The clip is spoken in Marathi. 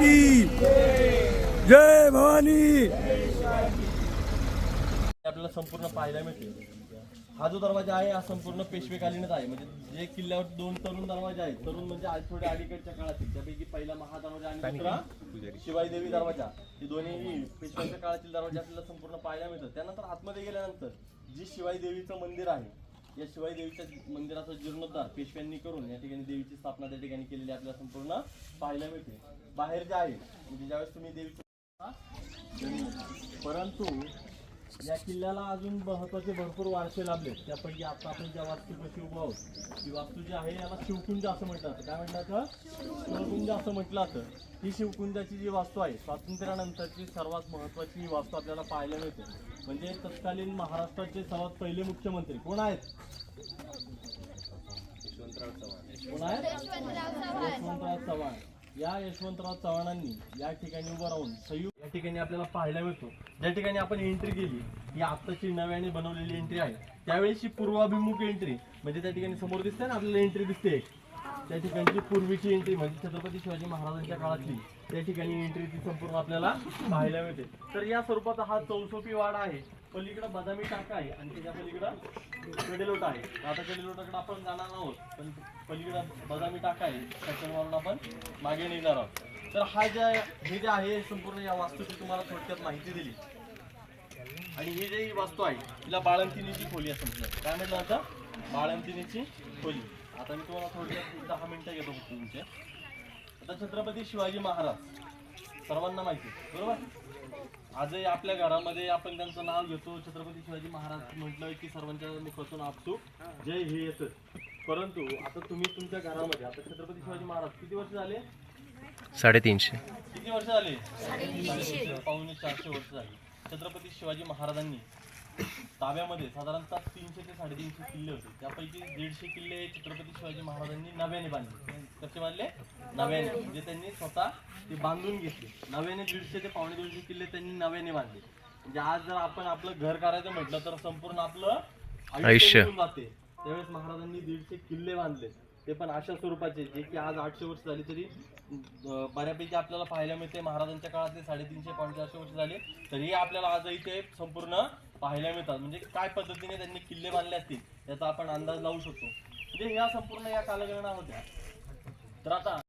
की। जय भवानी। आपल्याला संपूर्ण पाहायला मिळते. हा जो दरवाजा आहे हा संपूर्ण पेशवेकालीनच आहे. म्हणजे जे किल्ल्यावर दोन तरुण दरवाजे आहेत तरुण म्हणजे आज थोडे अलीकडच्या काळातील त्यापैकी पहिला महादरवाजा आणि दुसरा शिवाई देवी दरवाजा. हे दोन्ही पेशव्यांच्या काळातील दरवाजे आपल्याला संपूर्ण पाहायला मिळतात. त्यानंतर आतमध्ये गेल्यानंतर जी शिवाई देवीचं मंदिर आहे या शिवाई देवीच्या मंदिराचा जीर्णोद्धार पेशव्यांनी करून या ठिकाणी देवीची स्थापना त्या ठिकाणी केलेली आपल्याला संपूर्ण पाहायला मिळते. बाहेर जे आहे म्हणजे ज्यावेळेस तुम्ही देवीचं परंतु या किल्ल्याला अजून महत्त्वाचे भरपूर वारसे लाभले त्यापैकी आता आपण ज्या वास्तूपाशी उभा आहोत ती वास्तू जी आहे याला शिवकुंज असं म्हटलं जातं. काय म्हटलं जातं? शिवकुंज असं म्हटलं जातं. ही शिवकुंजाची जी वास्तू आहे स्वातंत्र्यानंतरची सर्वात महत्वाची ही वास्तू आपल्याला पाहायला मिळते. म्हणजे तत्कालीन महाराष्ट्राचे सर्वात पहिले मुख्यमंत्री कोण आहेत? कोण आहेत? यशवंतराव चव्हाण. या यशवंतराव चव्हाणांनी या ठिकाणी उभं राहून संयुक्त ठिकाणी आपल्याला पाहायला मिळतो. ज्या ठिकाणी आपण एंट्री केली ही आत्ताची नव्याने बनवलेली एंट्री आहे. त्यावेळेसची पूर्वाभिमुख एंट्री म्हणजे त्या ठिकाणी समोर दिसते ना आपल्याला एंट्री दिसते त्या ठिकाणची पूर्वीची एंट्री म्हणजे छत्रपती शिवाजी महाराजांच्या काळातली त्या ठिकाणी एंट्री ती संपूर्ण आपल्याला पाहायला मिळते. तर या स्वरूपाचा हा चौसोपी वाडा आहे. पलीकडं बदामी टाका आहे आणि त्याच्या पलीकडं कडेलोटा आहे. आता कडेलोटाकडे आपण जाणार आहोत पण पलीकडं बदामी टाका आहे. त्याच्यावरून आपण मागे निघणार आहोत. तर हा ज्या हे जे आहे संपूर्ण या वास्तूची तुम्हाला थोडक्यात माहिती दिली. आणि ही जी वास्तू आहे तिला बाळंतिनीची खोली असं म्हटलं काय म्हटलं आता? बाळंतिनीची खोली. आता मी तुम्हाला थोडक्यात दहा मिनिटं घेतो फक्त तुमचे. आता छत्रपती शिवाजी महाराज सर्वांना माहिती आहे, बरोबर? आजही आपल्या घरामध्ये आपण त्यांचं नाव घेतो. छत्रपती शिवाजी महाराज म्हटलं की सर्वांच्या मुखातून आपसू. जय हे येतं परंतु आता तुम्ही तुमच्या घरामध्ये आता छत्रपती शिवाजी महाराज किती वर्ष झाले? साडेतीनशे. किती वर्ष झाले? पावणे चारशे वर्ष झाली. छत्रपती शिवाजी महाराजांनी ताब्यामध्ये साधारणतः तीनशे ते साडेतीनशे किल्ले होते. त्यापैकी दीडशे किल्ले छत्रपती शिवाजी महाराजांनी नव्याने बांधले. कसे बांधले? नव्याने. म्हणजे त्यांनी स्वतः ते बांधून घेतले. नव्याने दीडशे ते पावणे दोनशे किल्ले त्यांनी नव्याने बांधले. म्हणजे आज जर आपण आपलं घर करायचं म्हटलं तर संपूर्ण आपलं आयुष्य. जाते. त्यावेळेस महाराजांनी दीडशे किल्ले बांधले. ते पण अशा स्वरूपाचे जे की आज आठशे वर्ष झाली तरी बऱ्यापैकी आपल्याला पाहायला मिळते. महाराजांच्या काळातले साडेतीनशे पावणे चारशे वर्ष झाले तरी आपल्याला आजही ते संपूर्ण पाहायला मिळतात. म्हणजे काय पद्धतीने त्यांनी किल्ले बांधले असतील याचा आपण अंदाज लावू शकतो. म्हणजे या संपूर्ण या कालगणना होत्या तर आता